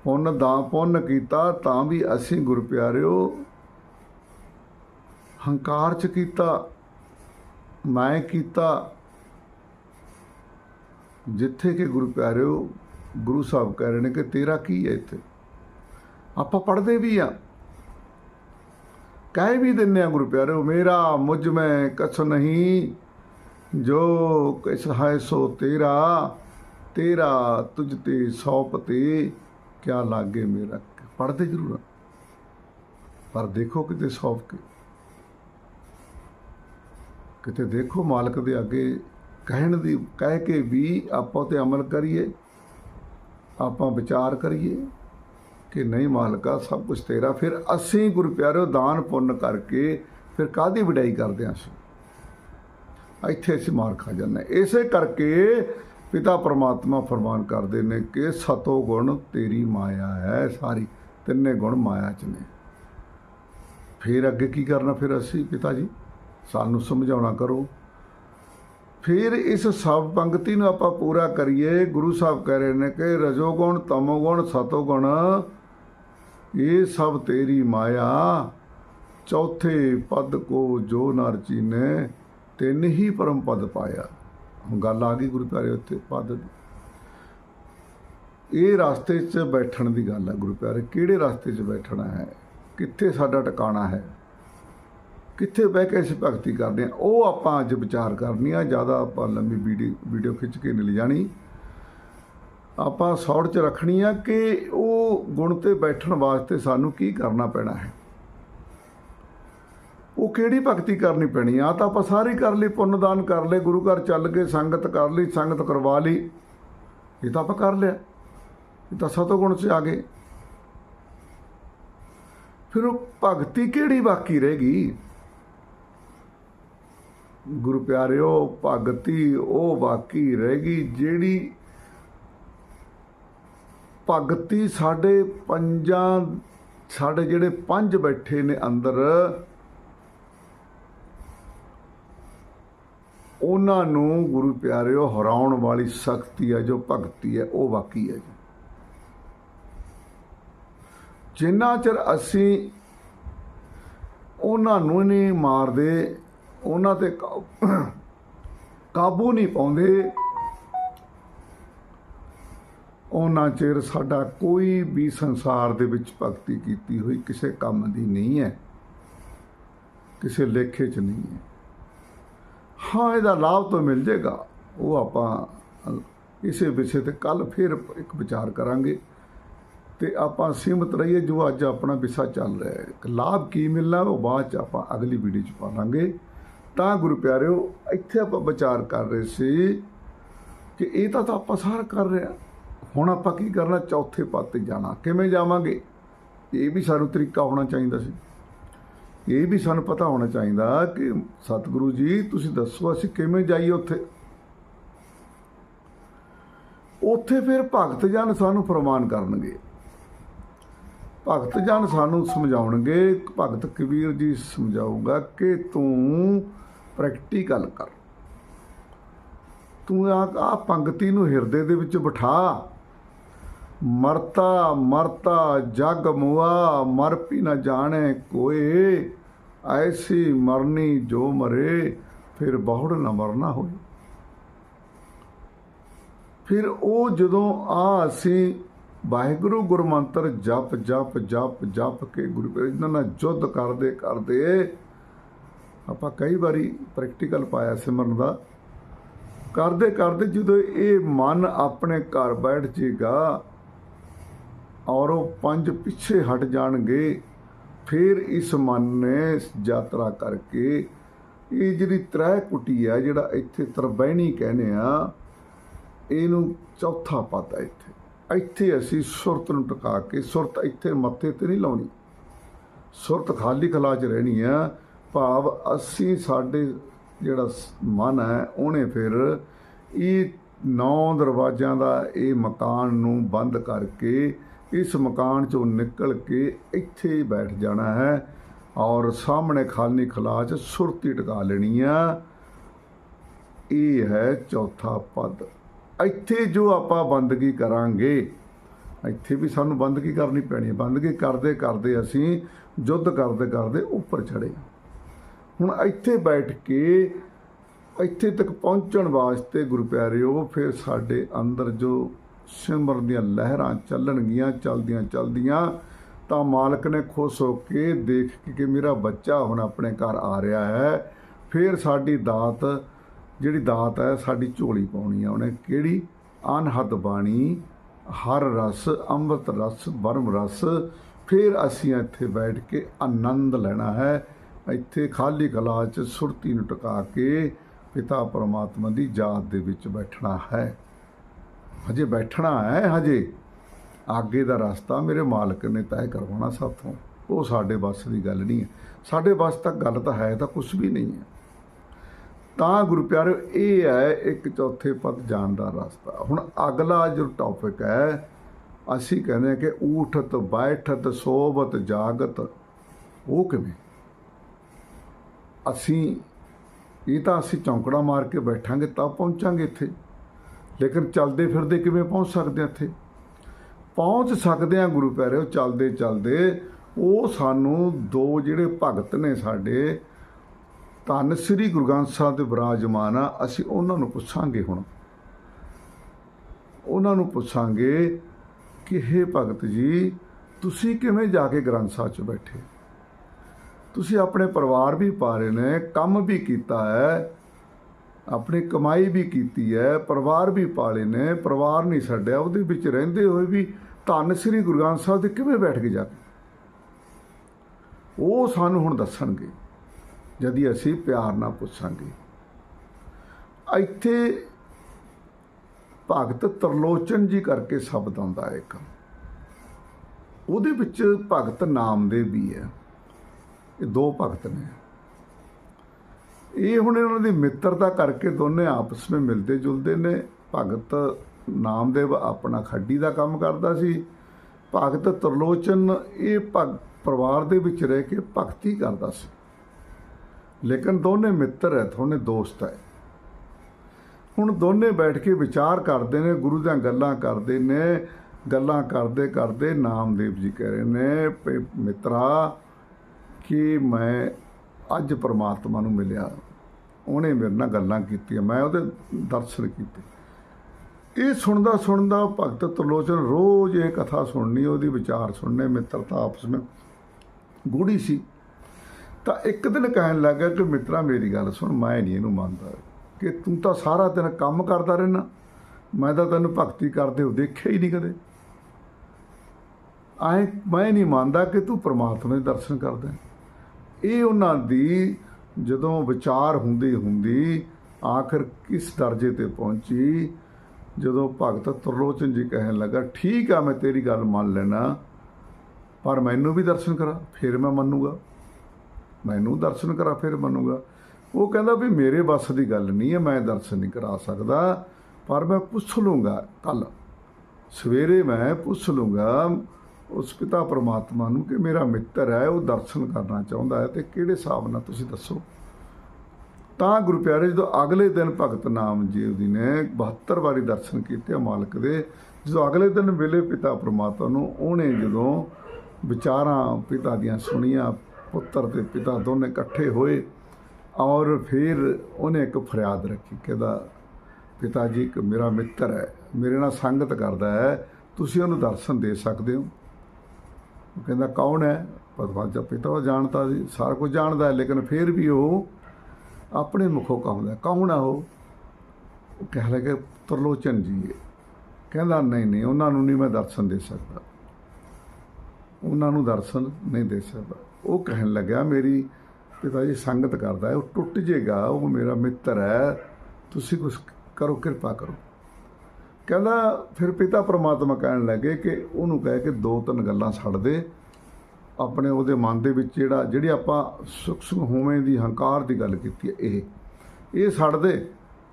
ਪੁੰਨ ਦਾ ਪੁੰਨ ਕੀਤਾ ਤਾਂ ਵੀ ਅਸੀਂ ਗੁਰੂ ਪਿਆਰਿਓ ਹੰਕਾਰ ਚ ਕੀਤਾ, ਮੈਂ ਕੀਤਾ। ਜਿੱਥੇ ਕਿ ਗੁਰੂ ਪਿਆਰਿਓ, ਗੁਰੂ ਸਾਹਿਬ ਕਹਿ ਰਹੇ ਨੇ ਕਿ ਤੇਰਾ ਕੀ ਹੈ ਇੱਥੇ? ਆਪਾਂ ਪੜ੍ਹਦੇ ਵੀ ਆ ਕਹਿ ਵੀ ਦਿੰਨੇ ਆ ਗੁਰੂ ਪਿਆਰਿਓ, ਮੇਰਾ ਮੁਝ ਮੈਂ ਕਛ ਨਹੀਂ, ਜੋ ਕਿਸ ਹੈ ਸੋ ਤੇਰਾ ਤੇਰਾ ਤੁਝ ਤੇ ਸੌਪ ਤੇ, ਕਿਆ ਲਾਗੇ ਮੇਰਾ? ਪੜ੍ਹਦੇ ਜ਼ਰੂਰ ਪਰ ਦੇਖੋ ਕਿਤੇ ਸੌਪ ਕੇ। ਕਿਤੇ ਦੇਖੋ ਮਾਲਕ ਦੇ ਅੱਗੇ ਕਹਿਣ ਦੀ, ਕਹਿ ਕੇ ਵੀ ਆਪਾਂ ਤੇ ਅਮਲ ਕਰੀਏ, ਆਪਾਂ ਵਿਚਾਰ ਕਰੀਏ ਕਿ ਨਹੀਂ ਮਾਲਕਾ, ਸਭ ਕੁਝ ਤੇਰਾ। ਫਿਰ ਅਸੀਂ ਗੁਰੂ ਪਿਆਰਿਓ ਦਾਨ ਪੁੰਨ ਕਰਕੇ ਫਿਰ ਕਾਦੀ ਵਡਾਈ ਕਰਦੇ ਹਾਂ ਅਸੀਂ? ਇੱਥੇ ਅਸੀਂ ਮਾਰ ਖਾ ਜਾਂਦੇ ਇਸੇ ਕਰਕੇ ਪਿਤਾ ਪਰਮਾਤਮਾ ਫਰਮਾਨ ਕਰਦੇ ਨੇ ਕਿ ਸਤੋ ਗੁਣ ਤੇਰੀ ਮਾਇਆ ਹੈ ਸਾਰੀ, ਤਿੰਨੇ ਗੁਣ ਮਾਇਆ ਚ ਨੇ। ਫਿਰ ਅੱਗੇ ਕੀ ਕਰਨਾ ਫਿਰ ਅਸੀਂ ਪਿਤਾ ਜੀ? ਸਾਨੂੰ ਸਮਝਾਉਣਾ ਕਰੋ। ਫਿਰ ਇਸ ਸਭ ਪੰਕਤੀ ਨੂੰ ਆਪਾਂ ਪੂਰਾ ਕਰੀਏ। ਗੁਰੂ ਸਾਹਿਬ ਕਹਿ ਰਹੇ ਨੇ ਕਿ ਰਜੋਗੁਣ ਤਮੋਗੁਣ ਸਤੋਗੁਣ ਇਹ ਸਭ ਤੇਰੀ ਮਾਇਆ। ਚੌਥੇ ਪਦ ਕੋ ਜੋ ਨਰ ਚੀਨੇ, ਤਿੰਨ ਹੀ ਪਰਮ ਪਦ ਪਾਇਆ। ਹੁਣ ਗੱਲ ਆ ਗਈ ਗੁਰੂ ਪਿਆਰੇ ਉੱਤੇ ਪਦ ਦੀ। ਇਹ ਰਸਤੇ 'ਚ ਬੈਠਣ ਦੀ ਗੱਲ ਹੈ ਗੁਰੂ ਪਿਆਰੇ। ਕਿਹੜੇ ਰਸਤੇ 'ਚ ਬੈਠਣਾ ਹੈ? ਕਿੱਥੇ ਸਾਡਾ ਟਿਕਾਣਾ ਹੈ? ਕਿੱਥੇ ਬਹਿ ਕੇ ਅਸੀਂ ਭਗਤੀ ਕਰਦੇ ਹਾਂ? ਉਹ ਆਪਾਂ ਅੱਜ ਵਿਚਾਰ ਕਰਨੀ ਆ, ਜ਼ਿਆਦਾ ਆਪਾਂ ਲੰਮੀ ਵੀਡੀਓ ਵੀਡੀਓ ਖਿੱਚ ਕੇ ਨਹੀਂ ਲਿਜਾਣੀ। ਆਪਾਂ ਸੌੜ 'ਚ ਰੱਖਣੀ ਆ ਕਿ ਉਹ ਗੁਣ ਤੇ ਬੈਠਣ ਵਾਸਤੇ ਸਾਨੂੰ ਕੀ ਕਰਨਾ ਪੈਣਾ ਹੈ? ਉਹ ਕਿਹੜੀ ਭਗਤੀ ਕਰਨੀ ਪੈਣੀ ਆ? ਤਾਂ ਆਪਾਂ ਸਾਰੀ ਕਰ ਲਈ, ਪੁੰਨ ਦਾਨ ਕਰ ਲਈ ਗੁਰੂ ਘਰ ਚੱਲ ਕੇ ਸੰਗਤ ਕਰ ਲਈ, ਸੰਗਤ ਕਰਵਾ ਲਈ। ਇਹ ਤਾਂ ਆਪਾਂ ਕਰ ਲਿਆ। ਇਹ ਤਾਂ ਸਤੋ ਗੁਣ 'ਚ ਆ ਗਏ। ਫਿਰ ਉਹ ਭਗਤੀ ਕਿਹੜੀ ਬਾਕੀ ਰਹੇਗੀ ਗੁਰੂ ਪਿਆਰਿਓ, ਭਗਤੀ ਉਹ ਬਾਕੀ ਰਹਿ ਗਈ ਜਿਹੜੀ ਭਗਤੀ ਸਾਡੇ ਪੰਜਾਂ, ਸਾਡੇ ਜਿਹੜੇ ਪੰਜ ਬੈਠੇ ਨੇ ਅੰਦਰ, ਉਹਨਾਂ ਨੂੰ ਗੁਰੂ ਪਿਆਰਿਓ ਹਰਾਉਣ ਵਾਲੀ ਸ਼ਕਤੀ ਹੈ, ਜੋ ਭਗਤੀ ਹੈ, ਉਹ ਬਾਕੀ ਹੈ ਜੀ। ਜਿੰਨਾ ਚਿਰ ਅਸੀਂ ਉਹਨਾਂ ਨੂੰ ਨਹੀਂ ਮਾਰਦੇ ਉਹਨਾਂ ਤੇ ਕਾਬੂ ਨਹੀਂ ਪਾਉਂਦੇ। ਉਹਨਾਂ ਚਿਰ ਸਾਡਾ ਕੋਈ ਵੀ ਸੰਸਾਰ ਦੇ ਵਿੱਚ ਭਗਤੀ ਕੀਤੀ ਹੋਈ ਕਿਸੇ ਕੰਮ ਦੀ ਨਹੀਂ ਹੈ। ਕਿਸੇ ਲੇਖੇ 'ਚ ਨਹੀਂ ਹੈ। ਹਾਂ, ਇਹਦਾ ਲਾਭ ਤਾਂ ਮਿਲ ਜਾਏਗਾ। ਉਹ ਆਪਾਂ ਇਸੇ ਵਿਸ਼ੇ ਤੇ ਕੱਲ ਫਿਰ ਇੱਕ ਵਿਚਾਰ ਕਰਾਂਗੇ। ਤੇ ਆਪਾਂ ਸੀਮਤ ਰਹੀਏ ਜੋ ਅੱਜ ਆਪਣਾ ਵਿਸ਼ਾ ਚੱਲ ਰਿਹਾ ਹੈ। ਲਾਭ ਕੀ ਮਿਲਣਾ, ਉਹ ਬਾਅਦ ਚ ਆਪਾਂ ਅਗਲੀ ਵੀਡੀਓ ਚ ਪਾਵਾਂਗੇ ਤਾਂ ਗੁਰੂ ਪਿਆਰਿਓ, ਇੱਥੇ ਆਪਾਂ ਵਿਚਾਰ ਕਰ ਰਹੇ ਸੀ ਕਿ ਇਹ ਤਾਂ ਆਪਾਂ ਸਾਰਾ ਕਰ ਰਹੇ ਹਾਂ ਹੁਣ ਆਪਾਂ ਕੀ ਕਰਨਾ? ਚੌਥੇ ਪਦ ਤੇ ਜਾਣਾ। ਕਿਵੇਂ ਜਾਵਾਂਗੇ? ਇਹ ਵੀ ਸਾਨੂੰ ਤਰੀਕਾ ਹੋਣਾ ਚਾਹੀਦਾ ਸੀ। ਇਹ ਵੀ ਸਾਨੂੰ ਪਤਾ ਹੋਣਾ ਚਾਹੀਦਾ ਕਿ ਸਤਿਗੁਰੂ ਜੀ, ਤੁਸੀਂ ਦੱਸੋ ਅਸੀਂ ਕਿਵੇਂ ਜਾਈਏ ਉੱਥੇ? ਉੱਥੇ ਫਿਰ ਭਗਤ ਜਨ ਸਾਨੂੰ ਫਰਮਾਨ ਕਰਨਗੇ। ਭਗਤ ਜਨ ਸਾਨੂੰ ਸਮਝਾਉਣਗੇ। ਭਗਤ ਕਬੀਰ ਜੀ ਸਮਝਾਊਗਾ ਕਿ ਤੂੰ ਪ੍ਰੈਕਟੀਕਲ ਕਰ। ਤੂੰ ਆ ਆ ਪੰਕਤੀ ਨੂੰ ਹਿਰਦੇ ਦੇ ਵਿੱਚ ਬਿਠਾ। ਮਰਤਾ ਮਰਤਾ, ਜਗ ਮੁਆ, ਮਰ ਪੀ ਨਾ ਜਾਣੇ ਕੋਏ। ਐਸੀ ਮਰਨੀ ਜੋ ਮਰੇ, ਫਿਰ ਬਹੁੜ ਨਾ ਮਰਨਾ ਹੋਏ। ਫਿਰ ਉਹ ਜਦੋਂ ਆ ਅਸੀਂ ਵਾਹਿਗੁਰੂ ਗੁਰਮੰਤਰ ਜਪ ਜਪ ਜਪ ਜਪ ਕੇ ਗੁਰੂ ਪਿਆਰੇ ਇਹਨਾਂ ਨਾਲ ਜੁੱਧ ਕਰਦੇ ਕਰਦੇ ਆਪਾਂ ਕਈ ਵਾਰੀ ਪ੍ਰੈਕਟੀਕਲ ਪਾਇਆ ਸਿਮਰਨ ਦਾ। ਕਰਦੇ ਕਰਦੇ ਜਦੋਂ ਇਹ ਮਨ ਆਪਣੇ ਘਰ ਬੈਠ ਜੇਗਾ ਔਰ ਉਹ ਪੰਜ ਪਿੱਛੇ ਹਟ ਜਾਣਗੇ, ਫਿਰ ਇਸ ਮਨ ਨੇ ਯਾਤਰਾ ਕਰਕੇ ਇਹ ਜਿਹੜੀ ਤ੍ਰੈ ਕੁਟੀ ਹੈ ਜਿਹੜਾ ਇੱਥੇ ਤਰਬੈਣੀ ਕਹਿੰਦੇ ਆ, ਇਹਨੂੰ ਚੌਥਾ ਪਤਾ ਇੱਥੇ। ਇੱਥੇ ਅਸੀਂ ਸੁਰਤ ਨੂੰ ਟਿਕਾ ਕੇ, ਸੁਰਤ ਇੱਥੇ ਮੱਥੇ ਤੇ ਨਹੀਂ ਲਾਉਣੀ। ਸੁਰਤ ਖਾਲੀ ਖਲਾ ਚ ਰਹਿਣੀ ਆ। ਭਾਵ ਅਸੀਂ ਸਾਡੇ ਜਿਹੜਾ ਸ- ਮਨ ਹੈ, ਉਹਨੇ ਫਿਰ ਇਹ ਨੌ ਦਰਵਾਜ਼ਿਆਂ ਦਾ ਇਹ ਮਕਾਨ ਨੂੰ ਬੰਦ ਕਰਕੇ ਇਸ ਮਕਾਨ ਚੋਂ ਨਿਕਲ ਕੇ ਇੱਥੇ ਹੀ ਬੈਠ ਜਾਣਾ ਹੈ ਔਰ ਸਾਹਮਣੇ ਖਾਲੀ ਖਲਾ ਚ ਸੁਰਤੀ ਟਿਕਾ ਲੈਣੀ ਆ। ਇਹ ਹੈ ਚੌਥਾ ਪਦ। ਇੱਥੇ ਜੋ ਆਪਾਂ ਬੰਦਗੀ ਕਰਾਂਗੇ, ਇੱਥੇ ਵੀ ਸਾਨੂੰ ਬੰਦਗੀ ਕਰਨੀ ਪੈਣੀ ਹੈ। ਬੰਦਗੀ ਕਰਦੇ ਕਰਦੇ ਅਸੀਂ ਯੁੱਧ ਕਰਦੇ ਕਰਦੇ ਉੱਪਰ ਚੜੇ ਹੁਣ ਇੱਥੇ ਬੈਠ ਕੇ ਇੱਥੇ ਤੱਕ ਪਹੁੰਚਣ ਵਾਸਤੇ ਗੁਰੂ ਪਿਆਰਿਓ ਫਿਰ ਸਾਡੇ ਅੰਦਰ ਜੋ ਸਿਮਰਨ ਦੀਆਂ ਲਹਿਰਾਂ ਚੱਲਣਗੀਆਂ, ਚਲਦੀਆਂ ਚਲਦੀਆਂ, ਤਾਂ ਮਾਲਕ ਨੇ ਖੁਸ਼ ਹੋ ਕੇ ਦੇਖ ਕੇ ਕਿ ਮੇਰਾ ਬੱਚਾ ਹੁਣ ਆਪਣੇ ਘਰ ਆ ਰਿਹਾ ਹੈ। ਫਿਰ ਸਾਡੀ ਦਾਤ, ਜਿਹੜੀ ਦਾਤ ਹੈ, ਸਾਡੀ ਝੋਲੀ ਪਾਉਣੀ ਆ ਉਹਨੇ। ਕਿਹੜੀ? ਅਨਹਦ ਬਾਣੀ, ਹਰ ਰਸ, ਅੰਮ੍ਰਿਤ ਰਸ ਬਰਮ ਰਸ। ਫਿਰ ਅਸੀਂ ਇੱਥੇ ਬੈਠ ਕੇ ਆਨੰਦ ਲੈਣਾ ਹੈ। ਇੱਥੇ ਖਾਲੀ ਕਲਾ ਚ ਸੁਰਤੀ ਨੂੰ ਟਿਕਾ ਕੇ ਪਿਤਾ ਪਰਮਾਤਮਾ ਦੀ ਯਾਦ ਦੇ ਵਿੱਚ ਬੈਠਣਾ ਹੈ। ਹਜੇ ਬੈਠਣਾ ਹੈ, ਹਜੇ। ਅੱਗੇ ਦਾ ਰਸਤਾ ਮੇਰੇ ਮਾਲਕ ਨੇ ਤੈਅ ਕਰਵਾਉਣਾ ਸਾਥੋਂ। ਉਹ ਸਾਡੇ ਵੱਸ ਦੀ ਗੱਲ ਨਹੀਂ ਹੈ। ਸਾਡੇ ਵੱਸ ਤੱਕ ਗੱਲ ਤਾਂ ਹੈ, ਤਾਂ ਕੁਝ ਵੀ ਨਹੀਂ ਹੈ। ਤਾਂ ਗੁਰੂ ਪਿਆਰਿਓ ਇਹ ਹੈ ਇੱਕ ਚੌਥੇ ਪਦ ਜਾਣ ਦਾ ਰਸਤਾ। ਹੁਣ ਅਗਲਾ ਜੋ ਟੌਪਿਕ ਹੈ, ਅਸੀਂ ਕਹਿੰਦੇ ਹਾਂ ਕਿ ਊਠਤ, ਬੈਠਤ ਸੋਵਤ ਜਾਗਤ, ਉਹ ਕਿਵੇਂ? ਅਸੀਂ ਇਹ ਤਾਂ ਅਸੀਂ ਚੌਂਕੜਾ ਮਾਰ ਕੇ ਬੈਠਾਂਗੇ ਤਾਂ ਪਹੁੰਚਾਂਗੇ ਇੱਥੇ। ਲੇਕਿਨ ਚੱਲਦੇ ਫਿਰਦੇ ਕਿਵੇਂ ਪਹੁੰਚ ਸਕਦੇ ਹਾਂ ਇੱਥੇ? ਪਹੁੰਚ ਸਕਦੇ ਆ ਗੁਰੂ ਪਿਆਰਿਓ, ਚੱਲਦੇ ਚੱਲਦੇ। ਉਹ ਸਾਨੂੰ ਦੋ ਜਿਹੜੇ ਭਗਤ ਨੇ ਸਾਡੇ, ਧੰਨ ਸ੍ਰੀ ਗੁਰੂ ਗ੍ਰੰਥ ਸਾਹਿਬ ਦੇ ਵਿਰਾਜਮਾਨ ਆ, ਅਸੀਂ ਉਹਨਾਂ ਨੂੰ ਪੁੱਛਾਂਗੇ ਹੁਣ। ਉਹਨਾਂ ਨੂੰ ਪੁੱਛਾਂਗੇ ਕਿ ਹੇ ਭਗਤ ਜੀ, ਤੁਸੀਂ ਕਿਵੇਂ ਜਾ ਕੇ ਗ੍ਰੰਥ ਸਾਹਿਬ 'ਚ ਬੈਠੇ? ਤੁਸੀਂ ਆਪਣੇ ਪਰਿਵਾਰ ਵੀ ਪਾਰੇ ਨੇ, ਕੰਮ ਵੀ ਕੀਤਾ ਹੈ, ਆਪਣੀ ਕਮਾਈ ਵੀ ਕੀਤੀ ਹੈ, ਪਰਿਵਾਰ ਵੀ ਪਾਲੇ ਨੇ, ਪਰਿਵਾਰ ਨਹੀਂ ਛੱਡਿਆ, ਉਹਦੇ ਵਿੱਚ ਰਹਿੰਦੇ ਹੋਏ ਵੀ ਧੰਨ ਸ੍ਰੀ ਗੁਰੂ ਗ੍ਰੰਥ ਸਾਹਿਬ ਦੇ ਕਿਵੇਂ ਬੈਠ ਕੇ ਜਾ ਕੇ? ਉਹ ਸਾਨੂੰ ਹੁਣ ਦੱਸਣਗੇ, ਜਦੀ ਅਸੀਂ ਪਿਆਰ ਨਾਲ ਪੁੱਛਾਂਗੇ। ਇੱਥੇ ਭਗਤ ਤਰਲੋਚਨ ਜੀ ਕਰਕੇ ਸ਼ਬਦ ਆਉਂਦਾ ਹੈ ਇੱਕ। ਉਹਦੇ ਵਿੱਚ ਭਗਤ ਨਾਮਦੇਵ ਵੀ ਹੈ। ਇਹ ਦੋ ਭਗਤ ਨੇ। ਇਹ ਹੁਣ ਇਹਨਾਂ ਦੀ ਮਿੱਤਰਤਾ ਕਰਕੇ ਦੋਨੇ ਆਪਸ ਵਿੱਚ ਮਿਲਦੇ ਜੁਲਦੇ ਨੇ। ਭਗਤ ਨਾਮਦੇਵ ਆਪਣਾ ਖੱਡੀ ਦਾ ਕੰਮ ਕਰਦਾ ਸੀ। ਭਗਤ ਤਰਲੋਚਨ ਇਹ ਭਗ, ਪਰਿਵਾਰ ਦੇ ਵਿੱਚ ਰਹਿ ਕੇ ਭਗਤੀ ਕਰਦਾ ਸੀ। ਲੇਕਿਨ ਦੋਨੇ ਮਿੱਤਰ ਹੈ, ਦੋਨੇ ਦੋਸਤ ਹੈ। ਹੁਣ ਦੋਨੇ ਬੈਠ ਕੇ ਵਿਚਾਰ ਕਰਦੇ ਨੇ, ਗੁਰੂ ਦੀਆਂ ਗੱਲਾਂ ਕਰਦੇ ਨੇ। ਗੱਲਾਂ ਕਰਦੇ ਕਰਦੇ ਨਾਮਦੇਵ ਜੀ ਕਹਿ ਰਹੇ ਨੇ ਵੀ ਮਿੱਤਰਾ ਕਿ ਮੈਂ ਅੱਜ ਪਰਮਾਤਮਾ ਨੂੰ ਮਿਲਿਆ। ਉਹਨੇ ਮੇਰੇ ਨਾਲ ਗੱਲਾਂ ਕੀਤੀਆਂ। ਮੈਂ ਉਹਦੇ ਦਰਸ਼ਨ ਕੀਤੇ। ਇਹ ਸੁਣਦਾ ਸੁਣਦਾ ਭਗਤ ਤਰਲੋਚਨ ਰੋਜ਼ ਇਹ ਕਥਾ ਸੁਣਨੀ, ਉਹਦੀ ਵਿਚਾਰ ਸੁਣਨੇ, ਮਿੱਤਰਤਾ ਆਪਸ ਵਿੱਚ ਗੂੜੀ ਸੀ। ਤਾਂ ਇੱਕ ਦਿਨ ਕਹਿਣ ਲੱਗਾ ਕਿ ਮਿੱਤਰਾ, ਮੇਰੀ ਗੱਲ ਸੁਣ, ਮੈਂ ਨਹੀਂ ਇਹਨੂੰ ਮੰਨਦਾ। ਕਿ ਤੂੰ ਤਾਂ ਸਾਰਾ ਦਿਨ ਕੰਮ ਕਰਦਾ ਰਹਿਣਾ। ਮੈਂ ਤਾਂ ਤੈਨੂੰ ਭਗਤੀ ਕਰਦੇ ਹੋ ਦੇਖਿਆ ਹੀ ਨਹੀਂ ਕਦੇ। ਆਏ ਮੈਂ ਨਹੀਂ ਮੰਨਦਾ ਕਿ ਤੂੰ ਪ੍ਰਮਾਤਮਾ ਦੇ ਦਰਸ਼ਨ ਕਰਦਾ। ਹੈ। ਇਹ ਉਹਨਾਂ ਦੀ ਜਦੋਂ ਵਿਚਾਰ ਹੁੰਦੀ ਹੁੰਦੀ ਆਖਰ ਕਿਸ ਦਰਜੇ ਤੇ ਪਹੁੰਚੀ? ਜਦੋਂ ਭਗਤ ਤਰਲੋਚਨ ਜੀ ਕਹਿਣ ਲੱਗਾ, ਠੀਕ ਆ, ਮੈਂ ਤੇਰੀ ਗੱਲ ਮੰਨ ਲੈਣਾ, ਪਰ ਮੈਨੂੰ ਵੀ ਦਰਸ਼ਨ ਕਰਾ, ਫਿਰ ਮੈਂ ਮੰਨੂਗਾ। ਮੈਨੂੰ ਦਰਸ਼ਨ ਕਰਾ, ਫਿਰ ਮੰਨੂਗਾ। ਉਹ ਕਹਿੰਦਾ ਵੀ ਮੇਰੇ ਵੱਸ ਦੀ ਗੱਲ ਨਹੀਂ ਹੈ, ਮੈਂ ਦਰਸ਼ਨ ਨਹੀਂ ਕਰਾ ਸਕਦਾ, ਪਰ ਮੈਂ ਪੁੱਛ ਲੂੰਗਾ ਕੱਲ ਸਵੇਰੇ ਮੈਂ ਪੁੱਛ ਲੂੰਗਾ ਉਸ ਪਿਤਾ ਪਰਮਾਤਮਾ ਨੂੰ ਕਿ ਮੇਰਾ ਮਿੱਤਰ ਹੈ, ਉਹ ਦਰਸ਼ਨ ਕਰਨਾ ਚਾਹੁੰਦਾ ਹੈ ਤੇ ਕਿਹੜੇ ਹਿਸਾਬ ਨਾਲ ਤੁਸੀਂ ਦੱਸੋ? ਤਾਂ ਗੁਰੂ ਪਿਆਰੇ, ਜਦੋਂ ਅਗਲੇ ਦਿਨ ਭਗਤ ਨਾਮ ਜੀ ਜੀ ਨੇ 72 ਵਾਰੀ ਦਰਸ਼ਨ ਕੀਤੇ ਮਾਲਕ ਦੇ, ਜਦੋਂ ਅਗਲੇ ਦਿਨ ਮਿਲੇ ਪਿਤਾ ਪਰਮਾਤਮਾ ਨੂੰ, ਉਹਨੇ ਜਦੋਂ ਵਿਚਾਰਾਂ ਪਿਤਾ ਦੀਆਂ ਸੁਣੀਆਂ, ਪੁੱਤਰ ਤੇ ਪਿਤਾ ਦੋਨੇ ਇਕੱਠੇ ਹੋਏ ਔਰ ਫਿਰ ਉਹਨੇ ਇੱਕ ਫਰਿਆਦ ਰੱਖੀ, ਕਹਿੰਦਾ, ਪਿਤਾ ਜੀ, ਇੱਕ ਮੇਰਾ ਮਿੱਤਰ ਹੈ, ਮੇਰੇ ਨਾਲ ਸੰਗਤ ਕਰਦਾ ਹੈ, ਤੁਸੀਂ ਉਹਨੂੰ ਦਰਸ਼ਨ ਦੇ ਸਕਦੇ ਹੋ? ਉਹ ਕਹਿੰਦਾ, ਕੌਣ ਹੈ? ਪਰਮਾਤਮਾ ਪਿਤਾ ਉਹ ਜਾਣਦਾ ਸੀ, ਸਾਰਾ ਕੁਝ ਜਾਣਦਾ ਲੇਕਿਨ ਫਿਰ ਵੀ ਉਹ ਆਪਣੇ ਮੁਖੋਂ ਕਹਉਂਦਾ ਕੌਣ ਆ ਉਹ? ਉਹ ਕਹਿ ਲੱਗਾ ਤਰਲੋਚਨ ਜੀ ਹੈ। ਕਹਿੰਦਾ, ਨਹੀਂ ਨਹੀਂ, ਉਹਨਾਂ ਨੂੰ ਨਹੀਂ ਮੈਂ ਦਰਸ਼ਨ ਦੇ ਸਕਦਾ। ਉਹਨਾਂ ਨੂੰ ਦਰਸ਼ਨ ਨਹੀਂ ਦੇ ਸਕਦਾ। ਉਹ ਕਹਿਣ ਲੱਗਿਆ, ਮੇਰੀ ਪਿਤਾ ਜੀ ਸੰਗਤ ਕਰਦਾ ਹੈ, ਉਹ ਟੁੱਟ ਜੇਗਾ, ਉਹ ਮੇਰਾ ਮਿੱਤਰ ਹੈ, ਤੁਸੀਂ ਕੁਝ ਕਰੋ, ਕਿਰਪਾ ਕਰੋ। ਕਹਿੰਦਾ ਫਿਰ ਪਿਤਾ ਪ੍ਰਮਾਤਮਾ ਕਹਿਣ ਲੱਗੇ ਕਿ ਉਹਨੂੰ ਕਹਿ ਕੇ ਦੋ ਤਿੰਨ ਗੱਲਾਂ ਛੱਡ ਦੇ। ਆਪਣੇ ਉਹਦੇ ਮਨ ਦੇ ਵਿੱਚ ਜਿਹੜਾ, ਜਿਹੜੀ ਆਪਾਂ ਸੁਖ ਸੁਖ ਹੋਵੇਂ ਦੀ ਹੰਕਾਰ ਦੀ ਗੱਲ ਕੀਤੀ ਹੈ, ਇਹ। ਇਹ ਛੱਡ ਦੇ।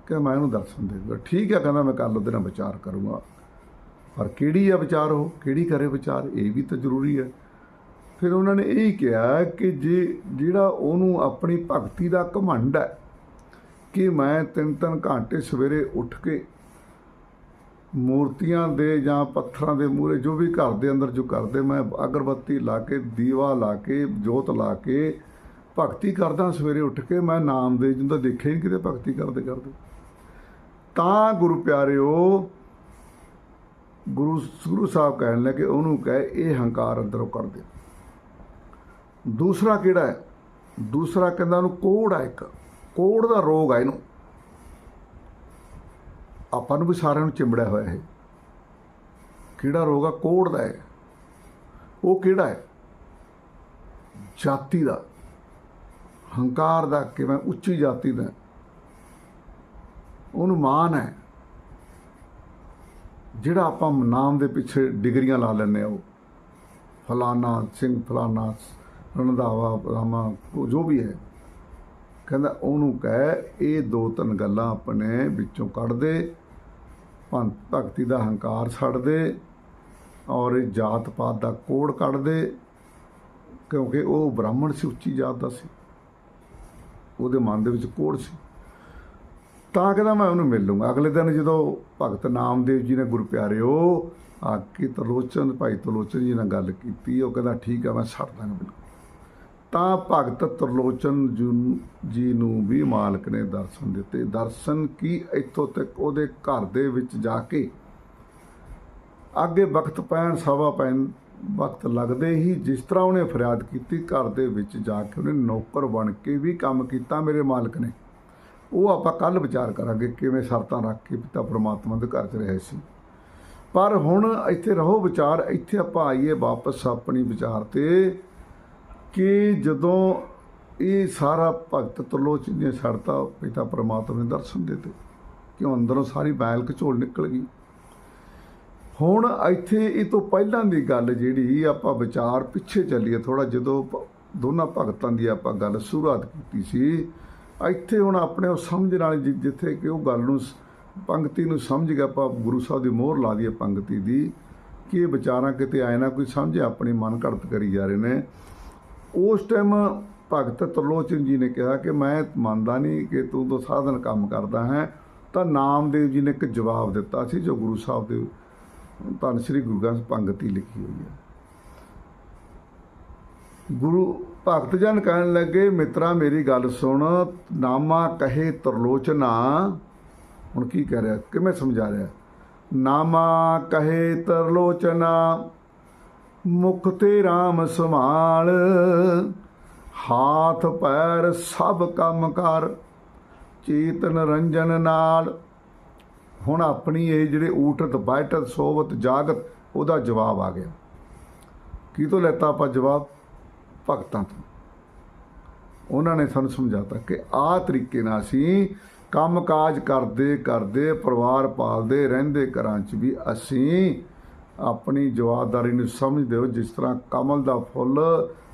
ਕਿ ਮੈਂ ਇਹਨੂੰ ਦਰਸ਼ਨ ਦੇ ਠੀਕ ਹੈ, ਕਹਿੰਦਾ ਮੈਂ ਕੱਲ ਉਹਦੇ ਨਾਲ ਵਿਚਾਰ ਕਰੂੰਗਾ। ਪਰ ਕਿਹੜੀ ਆ ਵਿਚਾਰ ਉਹ? ਕਿਹੜੀ ਕਰੇ ਵਿਚਾਰ? ਇਹ ਵੀ ਤਾਂ ਜ਼ਰੂਰੀ ਹੈ। ਫਿਰ ਉਹਨਾਂ ਨੇ ਇਹ ਹੀ ਕਿਹਾ ਕਿ ਜੇ ਜਿਹੜਾ ਉਹਨੂੰ ਆਪਣੀ ਭਗਤੀ ਦਾ ਘਮੰਡ ਹੈ ਕਿ ਮੈਂ ਤਿੰਨ ਤਿੰਨ ਘੰਟੇ ਸਵੇਰੇ ਉੱਠ ਕੇ ਮੂਰਤੀਆਂ ਦੇ ਜਾਂ ਪੱਥਰਾਂ ਦੇ ਮੂਹਰੇ ਜੋ ਵੀ ਘਰ ਦੇ ਅੰਦਰ ਜੋ ਕਰਦੇ, ਮੈਂ ਅਗਰਬੱਤੀ ਲਾ ਕੇ, ਦੀਵਾ ਲਾ ਕੇ, ਜੋਤ ਲਾ ਕੇ, ਭਗਤੀ ਕਰਦਾ ਸਵੇਰੇ ਉੱਠ ਕੇ, ਮੈਂ ਨਾਮ ਦੇ ਜਿੰਦਾ ਦੇਖਿਆ ਹੀ ਕਿਤੇ ਭਗਤੀ ਕਰਦੇ ਕਰਦੇ। ਤਾਂ ਗੁਰੂ ਪਿਆਰਿਓ, ਗੁਰੂ ਗੁਰੂ ਸਾਹਿਬ ਕਹਿਣ ਲੱਗੇ, ਉਹਨੂੰ ਕਹੇ, ਇਹ ਹੰਕਾਰ ਅੰਦਰੋਂ ਕਰ ਦੇ। ਦੂਸਰਾ ਕਿਹੜਾ ਹੈ? ਦੂਸਰਾ ਕਹਿੰਦਾ ਉਹਨੂੰ ਕੋੜ ਆ ਇੱਕ। ਕੋੜ ਦਾ ਰੋਗ ਆ ਇਹਨੂੰ। ਆਪਾਂ ਨੂੰ ਵੀ ਸਾਰਿਆਂ ਨੂੰ ਚਿੰਬੜਿਆ ਹੋਇਆ ਹੈ ਕਿਹੜਾ ਰੋਗ ਆ? ਕੋੜ ਦਾ ਹੈ। ਉਹ ਕਿਹੜਾ ਹੈ? ਜਾਤੀ ਦਾ। ਹੰਕਾਰ ਦਾ ਕਿ ਮੈਂ ਉੱਚੀ ਜਾਤੀ ਦਾ। ਉਹਨੂੰ ਮਾਨ ਹੈ। ਜਿਹੜਾ ਆਪਾਂ ਨਾਮ ਦੇ ਪਿੱਛੇ ਡਿਗਰੀਆਂ ਲਾ ਲੈਂਦੇ ਆ ਉਹ। ਫਲਾਨਾ ਸਿੰਘ, ਫਲਾਨਾ ਰਣਦਾਵਾ, ਰਾਮਾ ਜੋ ਵੀ ਹੈ। ਕਹਿੰਦਾ ਉਹਨੂੰ ਕਹਿ, ਇਹ ਦੋ ਤਿੰਨ ਗੱਲਾਂ ਆਪਣੇ ਵਿੱਚੋਂ ਕੱਢ ਦੇ ਭਗਤੀ ਦਾ ਹੰਕਾਰ ਛੱਡ ਦੇ ਔਰ ਇਹ ਜਾਤ ਪਾਤ ਦਾ ਕੋੜ ਕੱਢ ਦੇ, ਕਿਉਂਕਿ ਉਹ ਬ੍ਰਾਹਮਣ ਸੀ, ਉੱਚੀ ਜਾਤ ਦਾ ਸੀ। ਉਹਦੇ ਮਨ ਦੇ ਵਿੱਚ ਕੋੜ ਸੀ। ਤਾਂ ਕਹਿੰਦਾ ਮੈਂ ਉਹਨੂੰ ਮਿਲ ਲੂੰਗਾ ਅਗਲੇ ਦਿਨ ਜਦੋਂ ਭਗਤ ਨਾਮਦੇਵ ਜੀ ਨੇ ਗੁਰ ਪਿਆਰਿਓ ਆ ਕੇ ਤਰਲੋਚਨ ਭਾਈ ਤਰਲੋਚਨ ਜੀ ਨਾਲ ਗੱਲ ਕੀਤੀ, ਉਹ ਕਹਿੰਦਾ, ਠੀਕ ਆ, ਮੈਂ ਛੱਡ ਦਾਂਗਾ ਬਿਲਕੁਲ। ਤਾਂ ਭਗਤ ਤਰਲੋਚਨ ਜੀ- ਜੀ ਨੂੰ ਵੀ ਮਾਲਕ ਨੇ ਦਰਸ਼ਨ ਦਿੱਤੇ। ਦਰਸ਼ਨ ਕੀ ਇੱਥੋਂ ਤੱਕ? ਉਹਦੇ ਘਰ ਦੇ ਵਿੱਚ ਜਾ ਕੇ ਅੱਗੇ ਵਕਤ ਪੈਣ, ਸਵਾ ਪੈਣ, ਵਕਤ ਲੱਗਦੇ ਹੀ ਜਿਸ ਤਰ੍ਹਾਂ ਉਹਨੇ ਫਰਿਆਦ ਕੀਤੀ, ਘਰ ਦੇ ਵਿੱਚ ਜਾ ਕੇ ਉਹਨੇ ਨੌਕਰ ਬਣ ਕੇ ਵੀ ਕੰਮ ਕੀਤਾ ਮੇਰੇ ਮਾਲਕ ਨੇ। ਉਹ ਆਪਾਂ ਕੱਲ ਵਿਚਾਰ ਕਰਾਂਗੇ ਕਿਵੇਂ ਸ਼ਰਤਾਂ ਰੱਖ ਕੇ ਪਿਤਾ ਪ੍ਰਮਾਤਮਾ ਦੇ ਘਰ 'ਚ ਰਹੇ ਸੀ। ਪਰ ਹੁਣ ਇੱਥੇ ਰਹੋ ਵਿਚਾਰ, ਇੱਥੇ ਆਪਾਂ ਆਈਏ ਵਾਪਸ ਆਪਣੀ ਵਿਚਾਰ ਤੇ। ਕਿ ਜਦੋਂ ਇਹ ਸਾਰਾ ਭਗਤ ਤਰਲੋਚਨ ਨੇ ਛੱਡਤਾ ਪਿਤਾ ਪਰਮਾਤਮਾ ਨੇ ਦਰਸ਼ਨ ਦਿੱਤੇ ਕਿ ਅੰਦਰੋਂ ਸਾਰੀ ਬੈਲ ਝੋਲ ਨਿਕਲ ਗਈ? ਹੁਣ ਇੱਥੇ ਇਹ ਤੋਂ ਪਹਿਲਾਂ ਦੀ ਗੱਲ ਜਿਹੜੀ ਆਪਾਂ ਵਿਚਾਰ ਪਿੱਛੇ ਚੱਲੀਏ ਥੋੜਾ ਜਦੋਂ ਪ- ਦੋਨਾਂ ਭਗਤਾਂ ਦੀ ਆਪਾਂ ਗੱਲ ਸ਼ੁਰੂਆਤ ਕੀਤੀ ਸੀ, ਇੱਥੇ ਹੁਣ ਆਪਣੇ ਉਹ ਸਮਝਣ ਵਾਲੇ ਜਿ- ਜਿੱਥੇ ਕਿ ਉਹ ਗੱਲ ਨੂੰ ਸ- ਪੰਕਤੀ ਨੂੰ ਸਮਝ ਗਿਆ ਆਪਾਂ ਗੁਰੂ ਸਾਹਿਬ ਦੀ ਮੋਹਰ ਲਾ ਦਈਏ ਪੰਕਤੀ ਦੀ, ਕਿ ਇਹ ਵਿਚਾਰਾਂ ਕਿਤੇ ਆਏ ਨਾ ਕੋਈ ਸਮਝੇ, ਆਪਣੀ ਮਨ ਘੜਤ ਕਰੀ ਜਾ ਰਹੇ ਨੇ। ਉਸ ਟਾਈਮ ਭਗਤ ਤਰਲੋਚਨ ਜੀ ਨੇ ਕਿਹਾ ਕਿ ਮੈਂ ਮੰਨਦਾ ਨਹੀਂ ਕਿ ਤੂੰ ਤਾਂ ਸਾਧਨ ਕੰਮ ਕਰਦਾ ਹੈ, ਤਾਂ ਨਾਮਦੇਵ ਜੀ ਨੇ ਇੱਕ ਜਵਾਬ ਦਿੱਤਾ ਸੀ, ਜੋ ਗੁਰੂ ਸਾਹਿਬ ਦੇ ਧੰਨ ਸ੍ਰੀ ਗੁਰੂ ਗ੍ਰੰਥ ਪੰਗਤੀ ਲਿਖੀ ਹੋਈ ਹੈ। ਗੁਰੂ ਭਗਤ ਜਨ ਕਹਿਣ ਲੱਗੇ, ਮਿੱਤਰਾ, ਮੇਰੀ ਗੱਲ ਸੁਣ, ਨਾਮਾ ਕਹੇ ਤਰਲੋਚਨਾ। ਹੁਣ ਕੀ ਕਹਿ ਰਿਹਾ? ਕਿਵੇਂ ਸਮਝਾ ਰਿਹਾ? ਨਾਮਾ ਕਹੇ ਤਰਲੋਚਨਾ। ਮੁਖ ਤੇ RAM ਸੰਭਾਲ। ਹਾਥ ਪੈਰ ਸਭ ਕੰਮ ਕਰ, ਚੇਤ ਰੰਜਨ ਨਾਲ। ਹੁਣ ਆਪਣੀ ਇਹ ਜਿਹੜੇ ਊਠਤ ਬੈਠਤ ਸੋਵਤ, ਜਾਗਤ, ਉਹਦਾ ਜਵਾਬ ਆ ਗਿਆ। ਕੀ ਤੋਂ ਲੈਤਾ ਆਪਾਂ ਜਵਾਬ? ਭਗਤਾਂ ਤੋਂ। ਉਹਨਾਂ ਨੇ ਸਾਨੂੰ ਸਮਝਾਤਾ ਕਿ ਆਹ ਤਰੀਕੇ ਨਾਲ ਅਸੀਂ ਕੰਮਕਾਜ ਕਰਦੇ ਕਰਦੇ, ਪਰਿਵਾਰ ਪਾਲਦੇ, ਰਹਿੰਦੇ ਘਰਾਂ 'ਚ ਵੀ ਅਸੀਂ ਆਪਣੀ ਜਵਾਬਦਾਰੀ ਨੂੰ ਸਮਝਦੇ ਹੋ, ਜਿਸ ਤਰ੍ਹਾਂ ਕਮਲ ਦਾ ਫੁੱਲ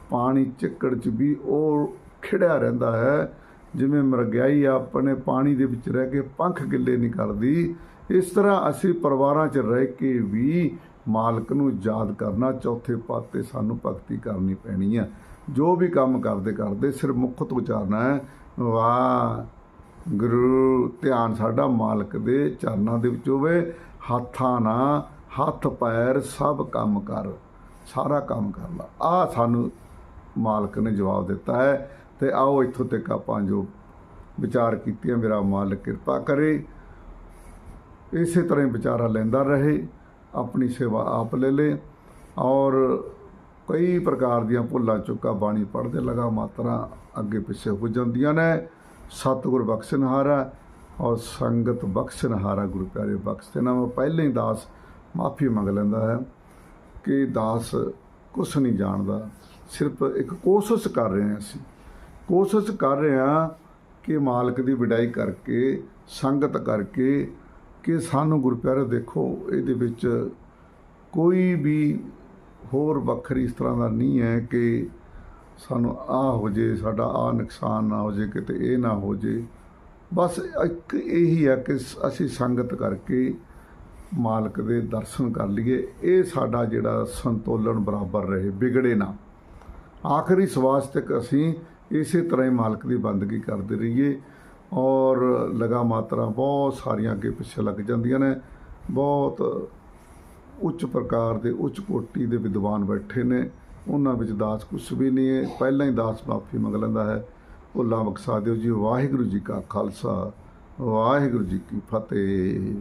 ਪਾਣੀ ਚਿੱਕੜ 'ਚ ਵੀ ਉਹ ਖਿੜਿਆ ਰਹਿੰਦਾ ਹੈ। ਜਿਵੇਂ ਮਰਗਿਆਈ ਆਪਣੇ ਪਾਣੀ ਦੇ ਵਿੱਚ ਰਹਿ ਕੇ ਪੰਖ ਗਿੱਲੇ ਨਹੀਂ ਕਰਦੀ, ਇਸ ਤਰ੍ਹਾਂ ਅਸੀਂ ਪਰਿਵਾਰਾਂ 'ਚ ਰਹਿ ਕੇ ਵੀ ਮਾਲਕ ਨੂੰ ਯਾਦ ਕਰਨਾ ਚੌਥੇ ਪਦ ਤੇ ਸਾਨੂੰ ਭਗਤੀ ਕਰਨੀ ਪੈਣੀ ਆ। ਜੋ ਵੀ ਕੰਮ ਕਰਦੇ ਕਰਦੇ ਸਿਰ ਮੁਖ ਤੋਂ ਉਚਾਰਨਾ ਹੈ। ਵਾਹ, ਗੁਰੂ ਧਿਆਨ ਸਾਡਾ ਮਾਲਕ ਦੇ ਚਰਨਾਂ ਦੇ ਵਿੱਚ ਹੋਵੇ, ਹੱਥਾਂ ਨਾਲ ਹੱਥ ਪੈਰ ਸਭ ਕੰਮ ਕਰ, ਸਾਰਾ ਕੰਮ ਕਰ ਲਾ। ਆ ਸਾਨੂੰ ਮਾਲਕ ਨੇ ਜਵਾਬ ਦਿੱਤਾ ਹੈ ਤੇ ਆਓ ਇੱਥੋਂ ਤੱਕ ਆਪਾਂ ਜੋ ਵਿਚਾਰ ਕੀਤੀਆਂ ਮੇਰਾ ਮਾਲਕ ਕਿਰਪਾ ਕਰੇ। ਇਸੇ ਤਰ੍ਹਾਂ ਹੀ ਵਿਚਾਰਾ ਲੈਂਦਾ ਰਹੇ, ਆਪਣੀ ਸੇਵਾ ਆਪ ਲੈ ਲੇ ਔਰ ਕਈ ਪ੍ਰਕਾਰ ਦੀਆਂ ਭੁੱਲਾਂ ਚੁੱਕਾ ਬਾਣੀ ਪੜ੍ਹਦੇ ਲਗਾ ਮਾਤਰਾ ਅੱਗੇ ਪਿੱਛੇ ਹੋ ਜਾਂਦੀਆਂ ਨੇ। ਸਤਿਗੁਰ ਬਖਸ਼ਣਹਾਰਾ ਔਰ ਸੰਗਤ ਬਖਸ਼ਣਹਾਰਾ ਗੁਰੂ ਪਿਆਰੇ ਬਖਸ਼ਦੇ ਨਾ ਮੈਂ ਪਹਿਲੇ ਹੀ ਦਾਸ ਮਾਫੀ ਮੰਗ ਲੈਂਦਾ ਹੈ ਕਿ ਦਾਸ ਕੁਛ ਨਹੀਂ ਜਾਣਦਾ। ਸਿਰਫ ਇੱਕ ਕੋਸ਼ਿਸ਼ ਕਰ ਰਹੇ ਹਾਂ ਅਸੀਂ ਕੋਸ਼ਿਸ਼ ਕਰ ਰਹੇ ਹਾਂ ਕਿ ਮਾਲਕ ਦੀ ਵਿਡਾਈ ਕਰਕੇ, ਸੰਗਤ ਕਰਕੇ ਕਿ ਸਾਨੂੰ ਗੁਰਪਿਆਰੇ ਦੇਖੋ, ਇਹਦੇ ਵਿੱਚ ਕੋਈ ਵੀ ਹੋਰ ਵੱਖਰੀ ਇਸ ਤਰ੍ਹਾਂ ਦਾ ਨਹੀਂ ਹੈ ਕਿ ਸਾਨੂੰ ਆ ਹੋ ਜੇ, ਸਾਡਾ ਆ ਨੁਕਸਾਨ ਨਾ ਹੋ ਜੇ, ਕਿਤੇ ਇਹ ਨਾ ਹੋ ਜੇ। ਬਸ ਇੱਕ ਇਹੀ ਹੈ ਕਿ ਅਸੀਂ ਸੰਗਤ ਕਰਕੇ ਮਾਲਕ ਦੇ ਦਰਸ਼ਨ ਕਰ ਲਈਏ। ਇਹ ਸਾਡਾ ਜਿਹੜਾ ਸੰਤੁਲਨ ਬਰਾਬਰ ਰਹੇ, ਵਿਗੜੇ ਨਾ। ਆਖਰੀ ਸਵਾਸ ਤੱਕ ਅਸੀਂ ਇਸੇ ਤਰ੍ਹਾਂ ਹੀ ਮਾਲਕ ਦੀ ਬੰਦਗੀ ਕਰਦੇ ਰਹੀਏ ਔਰ ਲਗਾ ਮਾਤਰਾ ਬਹੁਤ ਸਾਰੀਆਂ ਅੱਗੇ ਪਿੱਛੇ ਲੱਗ ਜਾਂਦੀਆਂ ਨੇ। ਬਹੁਤ ਉੱਚ ਪ੍ਰਕਾਰ ਦੇ ਉੱਚ ਕੋਟੀ ਦੇ ਵਿਦਵਾਨ ਬੈਠੇ ਨੇ। ਉਹਨਾਂ ਵਿੱਚ ਦਾਸ ਕੁਛ ਵੀ ਨਹੀਂ ਹੈ। ਪਹਿਲਾਂ ਹੀ ਦਾਸ ਮਾਫੀ ਮੰਗ ਲੈਂਦਾ ਹੈ। ਭੁੱਲਾਂ ਬਖਸ਼ਾ ਦਿਓ ਜੀ। ਵਾਹਿਗੁਰੂ ਜੀ ਕਾ ਖਾਲਸਾ, ਵਾਹਿਗੁਰੂ ਜੀ ਕੀ ਫਤਿਹ।